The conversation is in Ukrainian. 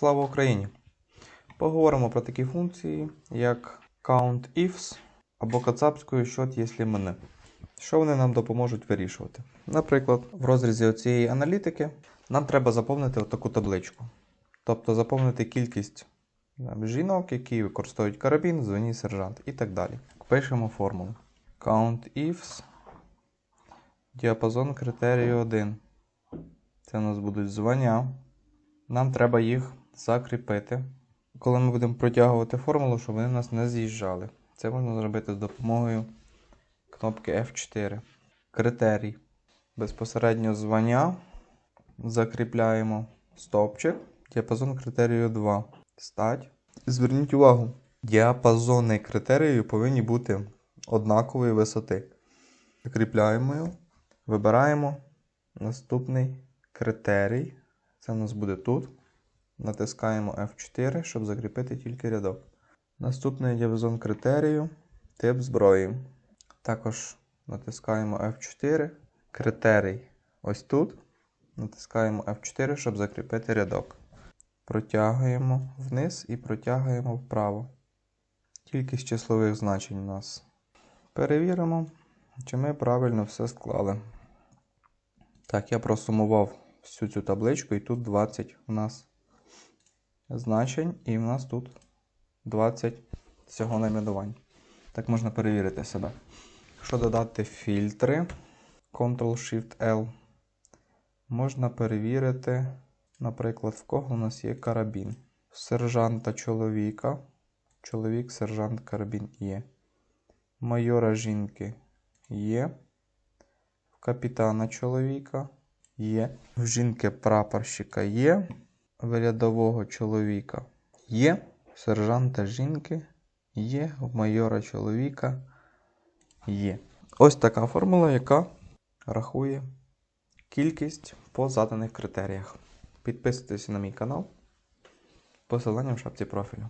Слава Україні! Поговоримо про такі функції, як COUNTIFs або кацапською «Счет, якщо мене. Що вони нам допоможуть вирішувати? Наприклад, в розрізі цієї аналітики нам треба заповнити таку табличку. Тобто заповнити кількість жінок, які використовують карабін, звені сержант і так далі. Пишемо формулу. COUNTIFs діапазон критерію 1. Це у нас будуть звання. Нам треба їх закріпити. Коли ми будемо протягувати формулу, щоб вони у нас не з'їжджали. Це можна зробити з допомогою кнопки F4. Критерій. Безпосередньо звання. Закріпляємо стовпчик. Діапазон критерію 2. Стать. Зверніть увагу, діапазони критерію повинні бути однакової висоти. Закріпляємо його. Вибираємо наступний критерій. Це у нас буде тут. Натискаємо F4, щоб закріпити тільки рядок. Наступний діапазон критерію. Тип зброї. Також натискаємо F4. Критерій ось тут. Натискаємо F4, щоб закріпити рядок. Протягуємо вниз і протягуємо вправо. Кількість числових значень у нас. Перевіримо, чи ми правильно все склали. Так, я просумував всю цю табличку, і тут 20 у нас значень, і у нас тут 20 всього найменувань. Так можна перевірити себе. Якщо додати фільтри Ctrl-Shift-L, можна перевірити, наприклад, в кого у нас є карабін. Сержанта чоловіка. Чоловік, сержант, карабін є. Майора жінки є. В капітана чоловіка є. В жінки прапорщика є. В чоловіка є. В сержанта жінки є. В майора чоловіка є. Ось така формула, яка рахує кількість по заданих критеріях. Підписуйтесь на мій канал. Посилання в шапці профілю.